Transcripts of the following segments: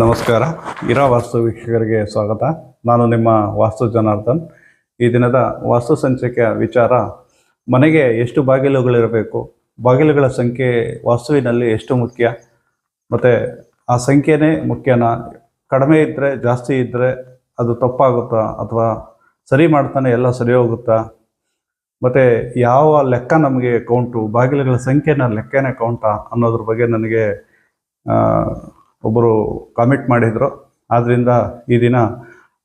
ನಮಸ್ಕಾರ. ಇರಾ ವಾಸ್ತು ವೀಕ್ಷಕರಿಗೆ ಸ್ವಾಗತ. ನಾನು ನಿಮ್ಮ ವಾಸ್ತು ಜನಾರ್ದನ್. ಈ ದಿನದ ವಾಸ್ತು ಸಂಚಿಕೆಯ ವಿಚಾರ, ಮನೆಗೆ ಎಷ್ಟು ಬಾಗಿಲುಗಳಿರಬೇಕು, ಬಾಗಿಲುಗಳ ಸಂಖ್ಯೆ ವಾಸ್ತುವಿನಲ್ಲಿ ಎಷ್ಟು ಮುಖ್ಯ, ಮತ್ತು ಆ ಸಂಖ್ಯೆನೇ ಮುಖ್ಯನಾ? ಕಡಿಮೆ ಇದ್ದರೆ ಜಾಸ್ತಿ ಇದ್ದರೆ ಅದು ತಪ್ಪಾಗುತ್ತಾ? ಅಥವಾ ಸರಿ ಮಾಡ್ತಾನೆ ಎಲ್ಲ ಸರಿ ಹೋಗುತ್ತಾ? ಮತ್ತು ಯಾವ ಲೆಕ್ಕ ನಮಗೆ ಕೌಂಟು ಬಾಗಿಲುಗಳ ಸಂಖ್ಯೆನ ಲೆಕ್ಕನೇ ಕೌಂಟಾ ಅನ್ನೋದ್ರ ಬಗ್ಗೆ ನನಗೆ ಒಬ್ಬರು ಕಾಮೆಂಟ್ ಮಾಡಿದರು. ಆದ್ದರಿಂದ ಈ ದಿನ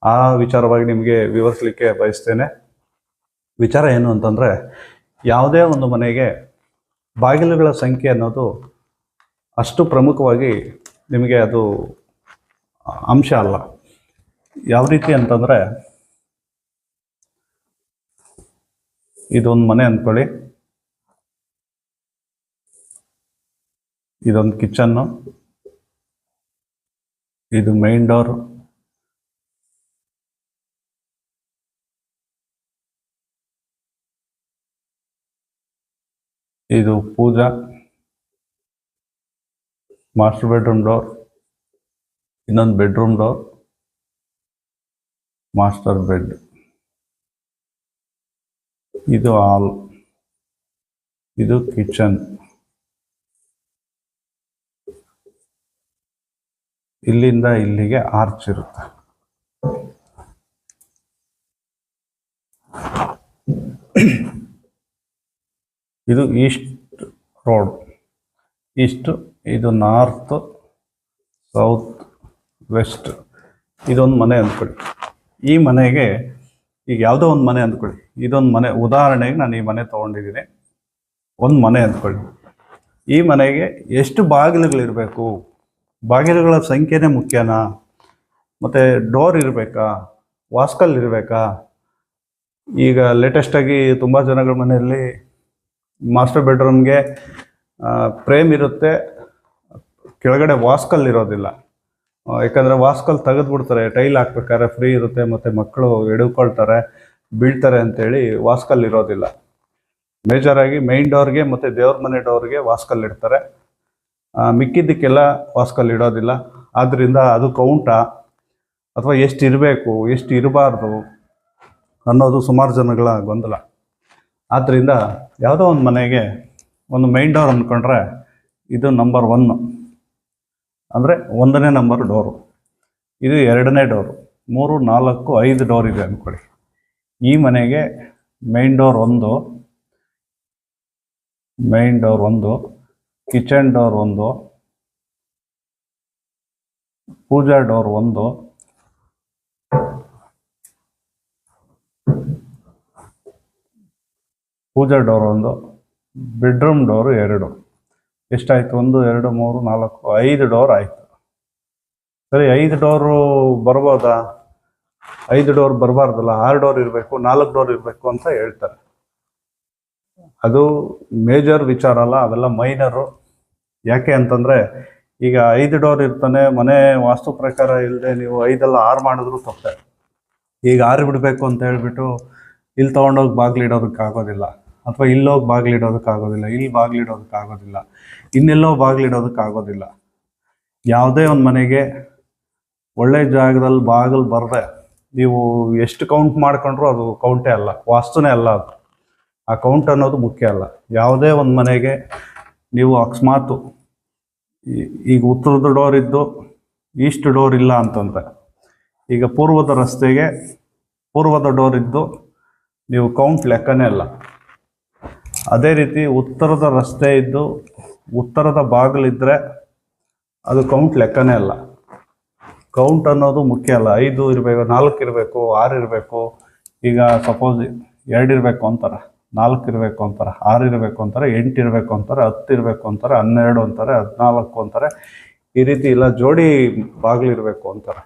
ಆ ವಿಚಾರವಾಗಿ ನಿಮಗೆ ವಿವರಿಸಲಿಕ್ಕೆ ಬಯಸ್ತೇನೆ. ವಿಚಾರ ಏನು ಅಂತಂದರೆ, ಯಾವುದೇ ಒಂದು ಮನೆಗೆ ಬಾಗಿಲುಗಳ ಸಂಖ್ಯೆ ಅನ್ನೋದು ಅಷ್ಟು ಪ್ರಮುಖವಾಗಿ ನಿಮಗೆ ಅದು ಅಂಶ ಅಲ್ಲ. ಯಾವ ರೀತಿ ಅಂತಂದರೆ, ಇದೊಂದು ಮನೆ ಅಂದ್ಕೊಳ್ಳಿ ಇದೊಂದು ಕಿಚನ್ನು. ಇದು ಮೈನ್ ಡೋರ್ ಇದು ಪೂಜಾ. ಮಾಸ್ಟರ್ ಬೆಡ್ರೂಮ್ ಡೋರ್ ಇನ್ನೊಂದು ಬೆಡ್ರೂಮ್ ಡೋರ್ ಮಾಸ್ಟರ್ ಬೆಡ್ ಇದು ಹಾಲ್ ಇದು ಕಿಚನ್ ಇಲ್ಲಿಂದ ಇಲ್ಲಿಗೆ ಆರ್ಚ್ ಇರುತ್ತೆ. ಇದು ಈಸ್ಟ್ ರೋಡ್ ಈಸ್ಟ್ ಇದು ನಾರ್ತ್ ಸೌತ್ ವೆಸ್ಟ್ ಇದೊಂದು ಮನೆ ಅಂದ್ಕೊಳ್ಳಿ. ಈ ಮನೆಗೆ ಈಗ ಯಾವುದೋ ಒಂದು ಮನೆ ಅಂದ್ಕೊಳ್ಳಿ. ಇದೊಂದು ಮನೆ, ಉದಾಹರಣೆಗೆ ನಾನು ಈ ಮನೆ ತೊಗೊಂಡಿದ್ದೀನಿ. ಒಂದು ಮನೆ ಅಂದ್ಕೊಳ್ಳಿ. ಈ ಮನೆಗೆ ಎಷ್ಟು ಬಾಗಿಲುಗಳಿರಬೇಕು? ಬಾಗಿಲುಗಳ ಸಂಖ್ಯೆನೇ ಮುಖ್ಯನಾ? ಮತ್ತು ಡೋರ್ ಇರಬೇಕಾ? ವಾಸ್ಕಲ್ ಇರಬೇಕಾ? ಈಗ ಲೇಟೆಸ್ಟಾಗಿ ತುಂಬ ಜನಗಳ ಮನೆಯಲ್ಲಿ ಮಾಸ್ಟರ್ ಬೆಡ್ರೂಮ್ಗೆ ಫ್ರೇಮ್ ಇರುತ್ತೆ. ಕೆಳಗಡೆ ವಾಸ್ಕಲ್ ಇರೋದಿಲ್ಲ. ಯಾಕಂದರೆ ವಾಸ್ಕಲ್ ತೆಗೆದ್ಬಿಡ್ತಾರೆ. ಟೈಲ್ ಹಾಕ್ಬೇಕಾದ್ರೆ ಫ್ರೀ ಇರುತ್ತೆ, ಮತ್ತು ಮಕ್ಕಳು ಎಡ್ಕೊಳ್ತಾರೆ ಬೀಳ್ತಾರೆ ಅಂತೇಳಿ ವಾಸ್ಕಲ್ ಇರೋದಿಲ್ಲ. ಮೇಜರಾಗಿ ಮೈನ್ ಡೋರ್ಗೆ ಮತ್ತು ದೇವ್ರ ಮನೆ ಡೋರ್ಗೆ ವಾಸ್ಕಲ್ ಇಡ್ತಾರೆ. ಮಿಕ್ಕಿದ್ದಕ್ಕೆಲ್ಲ ವಾಸ್ಕಲ್ ಇಡೋದಿಲ್ಲ. ಆದ್ದರಿಂದ ಅದು ಕೌಂಟಾ ಅಥವಾ ಎಷ್ಟು ಇರಬೇಕು, ಎಷ್ಟು ಇರಬಾರ್ದು ಅನ್ನೋದು ಸುಮಾರು ಜನಗಳ ಗೊಂದಲ. ಆದ್ದರಿಂದ ಯಾವುದೋ ಒಂದು ಮನೆಗೆ ಒಂದು ಮೈನ್ ಡೋರ್ ಅಂದ್ಕೊಂಡ್ರೆ ಇದು ನಂಬರ್ ಒನ್ನು ಅಂದರೆ ಒಂದನೇ ನಂಬರ್ ಡೋರು ಇದು ಎರಡನೇ ಡೋರು ಮೂರು, ನಾಲ್ಕು, ಐದು ಡೋರ್ ಇದೆ ಅಂದ್ಕೊಳ್ಳಿ ಈ ಮನೆಗೆ ಮೈನ್ ಡೋರ್ ಒಂದು. ಮೈನ್ ಡೋರ್ ಒಂದು. ಕಿಚನ್ ಡೋರ್ ಒಂದು, ಪೂಜಾ ಡೋರ್ ಒಂದು, ಪೂಜಾ ಡೋರ್ ಒಂದು, ಬೆಡ್ರೂಮ್ ಡೋರ್ ಎರಡು. ಎಷ್ಟಾಯಿತು? ಒಂದು, ಎರಡು, ಮೂರು, ನಾಲ್ಕು, ಐದು ಡೋರ್ ಆಯಿತು. ಸರಿ, ಐದು ಡೋರು ಬರ್ಬೋದಾ? ಐದು ಡೋರ್ ಬರಬಾರ್ದಲ್ಲ, ಆರು ಡೋರ್ ಇರಬೇಕು, ನಾಲ್ಕು ಡೋರ್ ಇರಬೇಕು ಅಂತ ಹೇಳ್ತಾರೆ. ಅದು ಮೇಜರ್ ವಿಚಾರ ಅಲ್ಲ ಅವೆಲ್ಲ ಮೈನರು. ಯಾಕೆ ಅಂತಂದರೆ, ಈಗ ಐದು ಡೋರ್ ಇರ್ತಾನೆ, ಮನೆ ವಾಸ್ತು ಪ್ರಕಾರ ಇಲ್ಲದೆ ನೀವು ಐದೆಲ್ಲ ಆರು ಮಾಡಿದ್ರು ತಪ್ಪೆ. ಈಗ ಆರು ಬಿಡಬೇಕು ಅಂತ ಹೇಳಿಬಿಟ್ಟು ಇಲ್ಲಿ ತೊಗೊಂಡೋಗಿ ಬಾಗಿಲಿಡೋದಕ್ಕಾಗೋದಿಲ್ಲ ಅಥವಾ ಇಲ್ಲೋಗಿ ಬಾಗಿಲಿಡೋದಕ್ಕಾಗೋದಿಲ್ಲ ಇಲ್ಲಿ ಬಾಗಿಲಿಡೋದಕ್ಕಾಗೋದಿಲ್ಲ ಇನ್ನೆಲ್ಲೋ ಬಾಗಿಲಿಡೋದಕ್ಕಾಗೋದಿಲ್ಲ ಯಾವುದೇ ಒಂದು ಮನೆಗೆ ಒಳ್ಳೆ ಜಾಗದಲ್ಲಿ ಬಾಗಿಲು ಬರದೆ, ನೀವು ಎಷ್ಟು ಕೌಂಟ್ ಮಾಡ್ಕೊಂಡ್ರೂ ಅದು ಕೌಂಟೇ ಅಲ್ಲ, ವಾಸ್ತುನೇ ಅಲ್ಲ ಅದು. ಆ ಕೌಂಟ್ ಅನ್ನೋದು ಮುಖ್ಯ ಅಲ್ಲ. ಯಾವುದೇ ಒಂದು ಮನೆಗೆ ನೀವು ಅಕಸ್ಮಾತು ಈಗ ಉತ್ತರದ ಡೋರ್ ಇದ್ದು ಈಸ್ಟ್ ಡೋರ್ ಇಲ್ಲ ಅಂತಂದರೆ, ಈಗ ಪೂರ್ವದ ರಸ್ತೆಗೆ ಪೂರ್ವದ ಡೋರ್ ಇದ್ದು ನೀವು ಕೌಂಟ್ ಲೆಕ್ಕನೇ ಅಲ್ಲ. ಅದೇ ರೀತಿ ಉತ್ತರದ ರಸ್ತೆ ಇದ್ದು ಉತ್ತರದ ಬಾಗಿಲಿದ್ದರೆ ಅದು ಕೌಂಟ್ ಲೆಕ್ಕನೇ ಅಲ್ಲ. ಕೌಂಟ್ ಅನ್ನೋದು ಮುಖ್ಯ ಅಲ್ಲ. ಐದು ಇರಬೇಕು, ನಾಲ್ಕು ಇರಬೇಕು, ಆರು ಇರಬೇಕು, ಈಗ ಸಪೋಸ್ ಎರಡು ಇರಬೇಕು ಅಂತಾರೆ. ನಾಲ್ಕು ಇರಬೇಕು ಅಂತಾರೆ, ಆರು ಇರಬೇಕು ಅಂತಾರೆ, ಎಂಟು ಇರಬೇಕು ಅಂತಾರೆ, ಹತ್ತು ಇರಬೇಕು ಅಂತಾರೆ, ಹನ್ನೆರಡು ಅಂತಾರೆ, ಹದಿನಾಲ್ಕು ಅಂತಾರೆ. ಈ ರೀತಿ ಇಲ್ಲ ಜೋಡಿ ಬಾಗಿಲು ಇರಬೇಕು ಅಂತಾರೆ.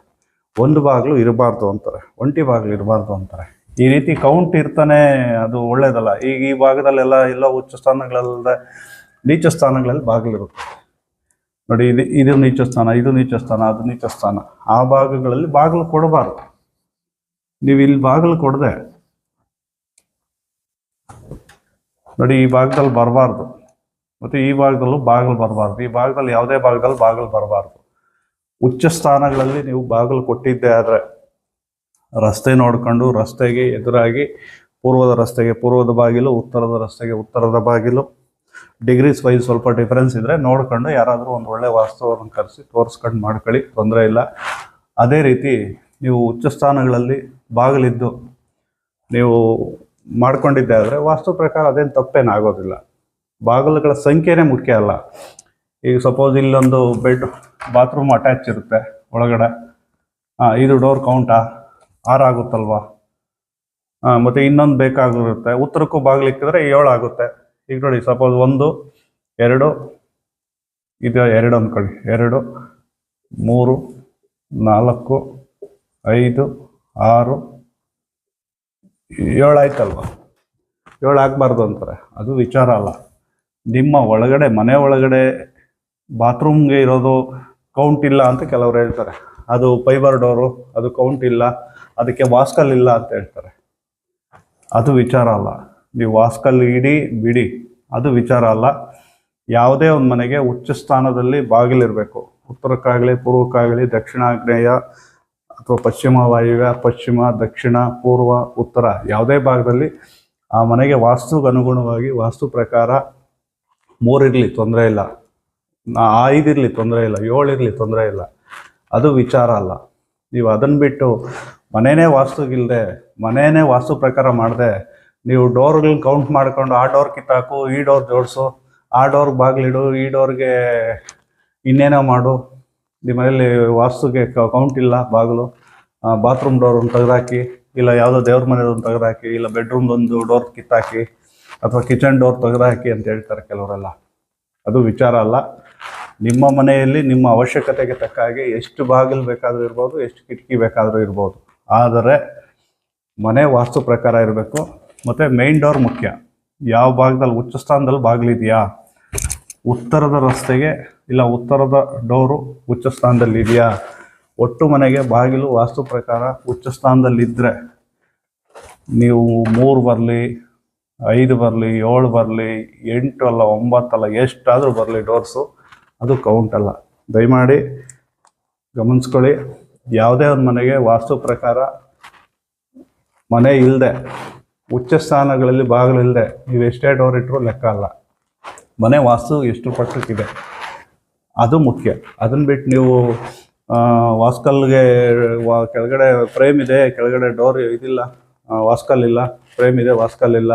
ಒಂದು ಬಾಗಿಲು ಇರಬಾರ್ದು ಅಂತಾರೆ, ಒಂಟಿ ಬಾಗಿಲು ಇರಬಾರ್ದು ಅಂತಾರೆ. ಈ ರೀತಿ ಕೌಂಟ್ ಇರ್ತಾನೆ ಅದು ಒಳ್ಳೇದಲ್ಲ. ಈಗ ಈ ಭಾಗದಲ್ಲೆಲ್ಲ ಎಲ್ಲ ಉಚ್ಚ ಸ್ಥಾನಗಳಲ್ಲದೆ ನೀಚ ಸ್ಥಾನಗಳಲ್ಲಿ ಬಾಗಿಲಿರುತ್ತೆ ನೋಡಿ, ಇದು ಇದು ನೀಚ ಸ್ಥಾನ, ಇದು ನೀಚ ಸ್ಥಾನ, ಅದು ನೀಚ ಸ್ಥಾನ. ಆ ಭಾಗಗಳಲ್ಲಿ ಬಾಗಿಲು ಕೊಡಬಾರ್ದು. ನೀವು ಇಲ್ಲಿ ಬಾಗಿಲು ಕೊಡದೆ ನೋಡಿ, ಈ ಭಾಗದಲ್ಲಿ ಬರಬಾರ್ದು. ಮತ್ತು ಈ ಭಾಗದಲ್ಲೂ ಬಾಗಿಲು ಬರಬಾರ್ದು. ಈ ಭಾಗದಲ್ಲಿ ಯಾವುದೇ ಭಾಗದಲ್ಲಿ ಬಾಗಿಲು ಬರಬಾರ್ದು. ಉಚ್ಚ ಸ್ಥಾನಗಳಲ್ಲಿ ನೀವು ಬಾಗಿಲು ಕೊಟ್ಟಿದ್ದೇ ಆದರೆ, ರಸ್ತೆ ನೋಡಿಕೊಂಡು ರಸ್ತೆಗೆ ಎದುರಾಗಿ, ಪೂರ್ವದ ರಸ್ತೆಗೆ, ಪೂರ್ವದ ಬಾಗಿಲು, ಉತ್ತರದ ರಸ್ತೆಗೆ, ಉತ್ತರದ ಬಾಗಿಲು ಡಿಗ್ರೀಸ್ ವೈಸ್ ಸ್ವಲ್ಪ ಡಿಫ್ರೆನ್ಸ್ ಇದ್ರೆ ನೋಡ್ಕೊಂಡು ಯಾರಾದರೂ ಒಂದು ಒಳ್ಳೆ ವಾಸ್ತವವನ್ನು ಕರೆಸಿ, ತೋರಿಸ್ಕೊಂಡು ಮಾಡ್ಕೊಳ್ಳಿ, ತೊಂದರೆ ಇಲ್ಲ. ಅದೇ ರೀತಿ ನೀವು ಉಚ್ಚ ಸ್ಥಾನಗಳಲ್ಲಿ ಬಾಗಿಲಿದ್ದು, ನೀವು ಮಾಡ್ಕೊಂಡಿದ್ದೆ ಆದರೆ ವಾಸ್ತು ಪ್ರಕಾರ ಅದೇನು ತಪ್ಪೇನಾಗೋದಿಲ್ಲ ಬಾಗಿಲುಗಳ ಸಂಖ್ಯೆನೇ ಮುಖ್ಯ ಅಲ್ಲ. ಈಗ ಸಪೋಸ್ ಇಲ್ಲೊಂದು ಬೆಡ್ ಬಾತ್ರೂಮ್ ಅಟ್ಯಾಚ್ ಇರುತ್ತೆ ಒಳಗಡೆ. ಇದು ಡೋರ್ ಕೌಂಟಾ ಹಾಂ ಮತ್ತೆ ಇನ್ನೊಂದು ಬೇಕಾಗಿರುತ್ತೆ. ಉತ್ತರಕ್ಕೂ ಬಾಗಿಲಿಕ್ಕಿದ್ರೆ ಏಳು ಆಗುತ್ತೆ. ಈಗ ನೋಡಿ ಸಪೋಸ್ ಒಂದು, ಎರಡು, ಇದು ಎರಡು ಅಂದ್ಕೊಳ್ಳಿ ಎರಡು, ಮೂರು, ನಾಲ್ಕು, ಐದು, ಆರು ಏಳು ಆಯ್ತಲ್ವಾ? ಏಳು ಅಂತಾರೆ. ಅದು ವಿಚಾರ ಅಲ್ಲ. ನಿಮ್ಮ ಒಳಗಡೆ, ಮನೆ ಒಳಗಡೆ ಬಾತ್ರೂಮ್ಗೆ ಇರೋದು ಕೌಂಟ್ ಇಲ್ಲ ಅಂತ ಕೆಲವರು ಹೇಳ್ತಾರೆ. ಅದು ಫೈಬರ್ ಡೋರು ಅದು ಕೌಂಟ್ ಇಲ್ಲ. ಅದಕ್ಕೆ ವಾಸ್ಕಲ್ ಇಲ್ಲ ಅಂತ ಹೇಳ್ತಾರೆ. ಅದು ವಿಚಾರ ಅಲ್ಲ. ನೀವು ವಾಸ್ಕಲ್ ಇಡಿ, ಬಿಡಿ. ಅದು ವಿಚಾರ ಅಲ್ಲ. ಯಾವುದೇ ಒಂದು ಮನೆಗೆ ಉಚ್ಚ ಸ್ಥಾನದಲ್ಲಿ ಬಾಗಿಲಿರಬೇಕು ಉತ್ತರಕ್ಕಾಗಲಿ, ಪೂರ್ವಕ್ಕಾಗಲಿ, ದಕ್ಷಿಣಾಗ್ನೇಯ ಅಥವಾ ಪಶ್ಚಿಮ ವಾಯುವ್ಯ, ಪಶ್ಚಿಮ, ದಕ್ಷಿಣ, ಪೂರ್ವ, ಉತ್ತರ ಯಾವುದೇ ಭಾಗದಲ್ಲಿ ಆ ಮನೆಗೆ ವಾಸ್ತುಗೆ ಅನುಗುಣವಾಗಿ ವಾಸ್ತು ಪ್ರಕಾರ ಮೂರಿರಲಿ ತೊಂದರೆ ಇಲ್ಲ. ಐದಿರಲಿ ತೊಂದರೆ ಇಲ್ಲ. ಏಳಿರಲಿ ತೊಂದರೆ ಇಲ್ಲ. ಅದು ವಿಚಾರ ಅಲ್ಲ. ನೀವು ಅದನ್ನು ಬಿಟ್ಟು ಮನೆಯೇ ವಾಸ್ತುಗಿಲ್ಲದೆ ಮನೆಯೇ ವಾಸ್ತು ಪ್ರಕಾರ ಮಾಡದೆ, ನೀವು ಡೋರ್ಗಳನ್ನ ಕೌಂಟ್ ಮಾಡ್ಕೊಂಡು ಆ ಡೋರ್ ಕಿತ್ತಾಕು, ಈ ಡೋರ್ ಜೋಡಿಸು, ಆ ಡೋರ್ಗೆ ಬಾಗಿಲಿಡು, ಈ ಡೋರ್ಗೆ ಇನ್ನೇನೋ ಮಾಡು ನಿಮ್ಮ ಮನೇಲಿ ವಾಸ್ತುಗೆ ಕೌಂಟ್ ಇಲ್ಲ, ಬಾಗಿಲು ಬಾತ್ರೂಮ್ ಡೋರ್ ಒಂದು ತೆಗೆದಾಕಿ, ಇಲ್ಲ ಯಾವುದೋ ದೇವ್ರ ಮನೆಯದೊಂದು ತೆಗೆದಾಕಿ, ಇಲ್ಲ ಬೆಡ್ರೂಮ್ದೊಂದು ಡೋರ್ ಕಿತ್ತಾಕಿ, ಅಥವಾ ಕಿಚನ್ ಡೋರ್ ತೆಗೆದಾಕಿ ಅಂತ ಹೇಳ್ತಾರೆ ಕೆಲವರೆಲ್ಲ. ಅದು ವಿಚಾರ ಅಲ್ಲ. ನಿಮ್ಮ ಮನೆಯಲ್ಲಿ ನಿಮ್ಮ ಅವಶ್ಯಕತೆಗೆ ತಕ್ಕ ಹಾಗೆ ಎಷ್ಟು ಬಾಗಿಲು ಬೇಕಾದರೂ ಇರ್ಬೋದು, ಎಷ್ಟು ಕಿಟಕಿ ಬೇಕಾದರೂ ಇರ್ಬೋದು. ಆದರೆ ಮನೆ ವಾಸ್ತು ಪ್ರಕಾರ ಇರಬೇಕು. ಮತ್ತು ಮೇನ್ ಡೋರ್ ಮುಖ್ಯ. ಯಾವ ಭಾಗದಲ್ಲಿ ಉಚ್ಚ ಸ್ಥಾನದಲ್ಲಿ ಬಾಗಿಲಿದೆಯಾ ಉತ್ತರದ ರಸ್ತೆಗೆ ಇಲ್ಲ ಉತ್ತರದ ಡೋರು ಉಚ್ಚ ಸ್ಥಾನದಲ್ಲಿದೆಯಾ ಒಟ್ಟು ಮನೆಗೆ ಬಾಗಿಲು ವಾಸ್ತು ಪ್ರಕಾರ ಉಚ್ಚ ಸ್ಥಾನದಲ್ಲಿದ್ದರೆ ನೀವು ಮೂರು ಬರಲಿ, ಐದು ಬರಲಿ, ಏಳು ಬರಲಿ, ಎಂಟು ಅಲ್ಲ ಒಂಬತ್ತಲ್ಲ ಎಷ್ಟಾದರೂ ಬರಲಿ ಡೋರ್ಸು. ಅದು ಕೌಂಟ್ ಅಲ್ಲ. ದಯಮಾಡಿ ಗಮನಿಸ್ಕೊಳ್ಳಿ. ಯಾವುದೇ ಒಂದು ಮನೆಗೆ ವಾಸ್ತು ಪ್ರಕಾರ ಮನೆ ಇಲ್ಲದೆ ಉಚ್ಚ ಸ್ಥಾನಗಳಲ್ಲಿ ಬಾಗಿಲಿಲ್ಲದೆ ನೀವು ಎಷ್ಟೇ ಡೋರ್ ಇಟ್ಟರೂ ಲೆಕ್ಕ ಅಲ್ಲ. ಮನೆ ವಾಸ್ತು ಎಷ್ಟು ಪಟ್ಟಕ್ಕಿದೆ ಅದು ಮುಖ್ಯ. ಅದನ್ನ ಬಿಟ್ಟು ನೀವು ವಾಸ್ಕಲ್ಗೆ, ವಾ, ಕೆಳಗಡೆ ಫ್ರೇಮ್ ಇದೆ, ಕೆಳಗಡೆ ಡೋರ್ ಇದಿಲ್ಲ ವಾಸ್ಕಲ್ ಇಲ್ಲ, ಫ್ರೇಮ್ ಇದೆ, ವಾಸ್ಕಲ್ ಇಲ್ಲ.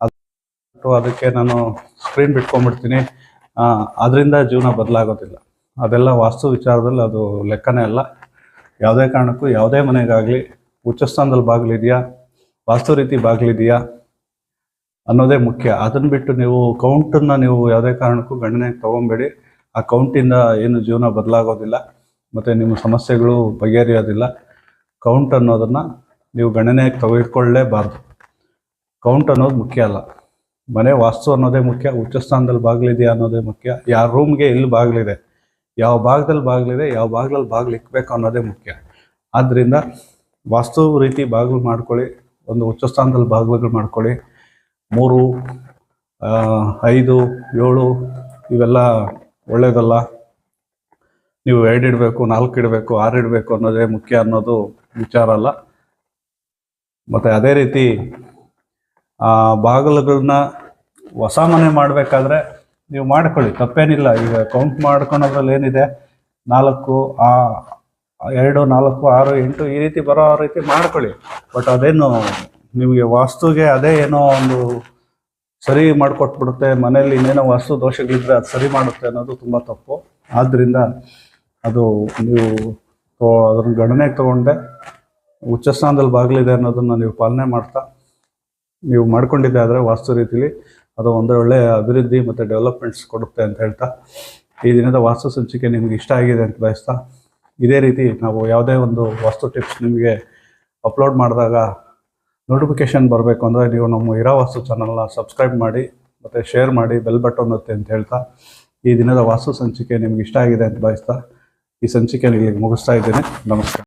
ಅದು ಅದಕ್ಕೆ ನಾನು ಸ್ಕ್ರೀನ್ ಬಿಟ್ಕೊಂಡ್ಬಿಡ್ತೀನಿ. ಅದರಿಂದ ಜೀವನ ಬದಲಾಗೋದಿಲ್ಲ. ಅದೆಲ್ಲ ವಾಸ್ತು ವಿಚಾರದಲ್ಲಿ ಅದು ಲೆಕ್ಕನೇ ಅಲ್ಲ. ಯಾವುದೇ ಕಾರಣಕ್ಕೂ, ಯಾವುದೇ ಮನೆಗಾಗಲಿ, ಉಚ್ಚಸ್ಥಾನದಲ್ಲಿ ಬಾಗಿಲಿದೆಯಾ, ವಾಸ್ತು ರೀತಿ ಬಾಗಿಲಿದೆಯಾ ಅನ್ನೋದೇ ಮುಖ್ಯ. ಅದನ್ನು ಬಿಟ್ಟು ನೀವು, ಕೌಂಟನ್ನು ನೀವು ಯಾವುದೇ ಕಾರಣಕ್ಕೂ ಗಣನೆಗೆ ತೊಗೊಬೇಡಿ. ಆ ಕೌಂಟಿಂದ ಏನು ಜೀವನ ಬದಲಾಗೋದಿಲ್ಲ, ಮತ್ತು ನಿಮ್ಮ ಸಮಸ್ಯೆಗಳು ಬಗೆಹರಿಯೋದಿಲ್ಲ. ಕೌಂಟ್ ಅನ್ನೋದನ್ನು ನೀವು ಗಣನೆಗೆ ತೆಗೆದುಕೊಳ್ಳಲೇಬಾರ್ದು ಕೌಂಟ್ ಅನ್ನೋದು ಮುಖ್ಯ ಅಲ್ಲ. ಮನೆ ವಾಸ್ತು ಅನ್ನೋದೇ ಮುಖ್ಯ ಉಚ್ಚ ಸ್ಥಾನದಲ್ಲಿ ಬಾಗಿಲಿದೆಯಾ ಅನ್ನೋದೇ ಮುಖ್ಯ ಯಾವ ರೂಮ್ಗೆ ಎಲ್ಲಿ ಬಾಗಿಲಿದೆ, ಯಾವ ಭಾಗದಲ್ಲಿ ಬಾಗಿಲಿದೆ, ಯಾವ ಭಾಗದಲ್ಲಿ ಬಾಗಿಲು ಇಕ್ಬೇಕು ಅನ್ನೋದೇ ಮುಖ್ಯ. ಆದ್ದರಿಂದ ವಾಸ್ತು ರೀತಿ ಬಾಗಿಲು ಮಾಡ್ಕೊಳ್ಳಿ, ಒಂದು ಉಚ್ಚ ಸ್ಥಾನದಲ್ಲಿ ಬಾಗಿಲುಗಳು ಮಾಡ್ಕೊಳ್ಳಿ. ಮೂರು ಐದು, ಏಳು, ಇವೆಲ್ಲ ಒಳ್ಳೇದಲ್ಲ? ನೀವು ಎರಡು ಇಡಬೇಕು, ನಾಲ್ಕು ಇಡಬೇಕು, ಆರು ಇಡಬೇಕು ಅನ್ನೋದೇ ಮುಖ್ಯ ಅನ್ನೋದು ವಿಚಾರ ಅಲ್ಲ. ಮತ್ತು ಅದೇ ರೀತಿ ಬಾಗಿಲುಗಳನ್ನ ಹೊಸ ಮನೆ ಮಾಡಬೇಕಾದ್ರೆ ನೀವು ಮಾಡ್ಕೊಳ್ಳಿ, ತಪ್ಪೇನಿಲ್ಲ. ಈಗ ಕೌಂಟ್ ಮಾಡ್ಕೊಳೋದ್ರಲ್ಲಿ ಏನಿದೆ? ನಾಲ್ಕು, ಆ, ಎರಡು, ನಾಲ್ಕು, ಆರು, ಎಂಟು ಈ ರೀತಿ ಬರೋ ರೀತಿ ಮಾಡ್ಕೊಳ್ಳಿ. ಬಟ್ ಅದೇನು ನಿಮಗೆ ವಾಸ್ತುಗೆ ಅದೇ ಏನೋ ಒಂದು ಸರಿ ಮಾಡಿಕೊಟ್ಬಿಡುತ್ತೆ, ಮನೆಯಲ್ಲಿ ಇನ್ನೇನೋ ವಾಸ್ತು ದೋಷಗಳಿದ್ರೆ ಅದು ಸರಿ ಮಾಡುತ್ತೆ ಅನ್ನೋದು ತುಂಬ ತಪ್ಪು. ಆದ್ದರಿಂದ ಅದು ನೀವು ಅದನ್ನ ಗಣನೆಗೆ ತಗೊಂಡೆ ಉಚ್ಚ ಸ್ಥಾನದಲ್ಲಿ ಬಾಗಿಲಿದೆ ಅನ್ನೋದನ್ನು ನೀವು ಪಾಲನೆ ಮಾಡ್ತಾ, ನೀವು ಮಾಡ್ಕೊಂಡಿದ್ದೆ ಆದರೆ ವಾಸ್ತು ರೀತಿಲಿ ಅದು ಒಂದು ಒಳ್ಳೆಯ ಅಭಿವೃದ್ಧಿ ಮತ್ತು ಡೆವಲಪ್ಮೆಂಟ್ಸ್ ಕೊಡುತ್ತೆ ಅಂತ ಹೇಳ್ತಾ, ಈ ದಿನದ ವಾಸ್ತು ಸಂಚಿಕೆ ನಿಮ್ಗೆ ಇಷ್ಟ ಆಗಿದೆ ಅಂತ ಬಯಸ್ತಾ, ಇದೇ ರೀತಿ ನಾವು ಯಾವುದೇ ಒಂದು ವಾಸ್ತು ಟಿಪ್ಸ್ ನಿಮಗೆ ಅಪ್ಲೋಡ್ ಮಾಡಿದಾಗ ನೋಟಿಫಿಕೇಶನ್ ಬರಬೇಕು ಅಂದರೆ ನೀವು ನಮ್ಮ ಇರಾವಾಸ್ತು ಚಾನಲ್ನ ಸಬ್ಸ್ಕ್ರೈಬ್ ಮಾಡಿ, ಮತ್ತು ಶೇರ್ ಮಾಡಿ ಬೆಲ್ ಬಟನ್ ಒತ್ತಿ ಅಂತ ಹೇಳ್ತಾ ಈ ದಿನದ ವಾಸ್ತು ಸಂಚಿಕೆ ನಿಮ್ಗೆ ಇಷ್ಟ ಆಗಿದೆ ಅಂತ ಬಯಸ್ತಾ ಈ ಸಂಚಿಕೆ ಇಲ್ಲಿಗೆ ಮುಗಿಸ್ತಾ ಇದ್ದೇನೆ. ನಮಸ್ಕಾರ.